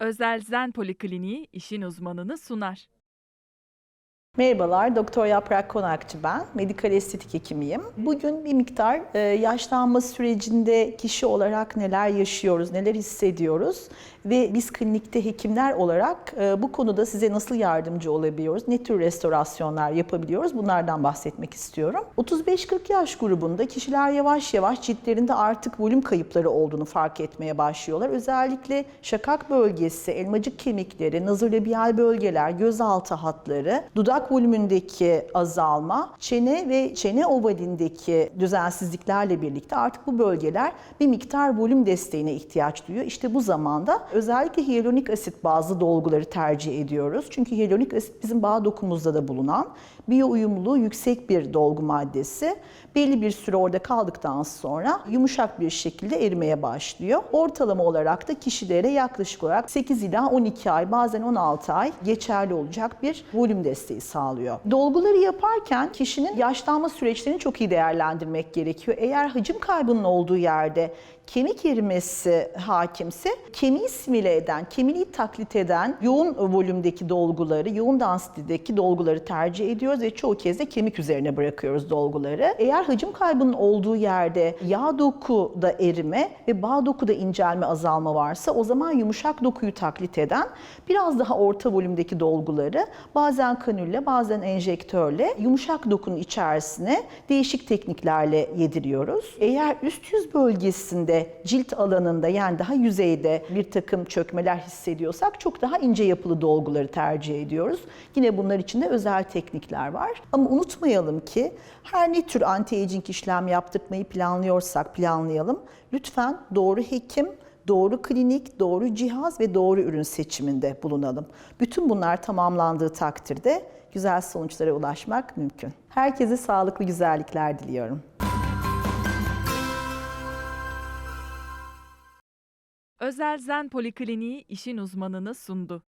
Özel Zen Polikliniği işin uzmanını sunar. Merhabalar, Doktor Yaprak Konakçı ben. Medikal estetik hekimiyim. Bugün bir miktar e, yaşlanma sürecinde kişi olarak neler yaşıyoruz, neler hissediyoruz ve biz klinikte hekimler olarak e, bu konuda size nasıl yardımcı olabiliyoruz, ne tür restorasyonlar yapabiliyoruz bunlardan bahsetmek istiyorum. 35-40 yaş grubunda kişiler yavaş yavaş ciltlerinde artık volüm kayıpları olduğunu fark etmeye başlıyorlar. Özellikle şakak bölgesi, elmacık kemikleri, nazolabial bölgeler, gözaltı hatları, dudak volümündeki azalma, çene ve çene ovalindeki düzensizliklerle birlikte artık bu bölgeler bir miktar volüm desteğine ihtiyaç duyuyor. İşte bu zamanda özellikle hyaluronik asit bazlı dolguları tercih ediyoruz. Çünkü hyaluronik asit bizim bağ dokumuzda da bulunan biyo uyumluluğu yüksek bir dolgu maddesi. Belli bir süre orada kaldıktan sonra yumuşak bir şekilde erimeye başlıyor. Ortalama olarak da kişilere yaklaşık olarak 8 ila 12 ay bazen 16 ay geçerli olacak bir volüm desteği sağlıyor. Dolguları yaparken kişinin yaşlanma süreçlerini çok iyi değerlendirmek gerekiyor. Eğer hacim kaybının olduğu yerde kemik erimesi hakimse kemiği simüle eden, kemiği taklit eden yoğun volümdeki dolguları, yoğun densitedeki dolguları tercih ediyoruz ve çoğu kez de kemik üzerine bırakıyoruz dolguları. Eğer hacim kaybının olduğu yerde yağ dokuda erime ve bağ dokuda incelme azalma varsa o zaman yumuşak dokuyu taklit eden biraz daha orta volümdeki dolguları bazen kanülle bazen enjektörle yumuşak dokunun içerisine değişik tekniklerle yediriyoruz. Eğer üst yüz bölgesinde cilt alanında yani daha yüzeyde bir takım çökmeler hissediyorsak çok daha ince yapılı dolguları tercih ediyoruz. Yine bunlar için de özel teknikler var. Ama unutmayalım ki her ne tür anti-aging işlem yaptırmayı planlıyorsak planlayalım. Lütfen doğru hekim, doğru klinik, doğru cihaz ve doğru ürün seçiminde bulunalım. Bütün bunlar tamamlandığı takdirde güzel sonuçlara ulaşmak mümkün. Herkese sağlıklı güzellikler diliyorum. Özel Zen Polikliniği işin uzmanını sundu.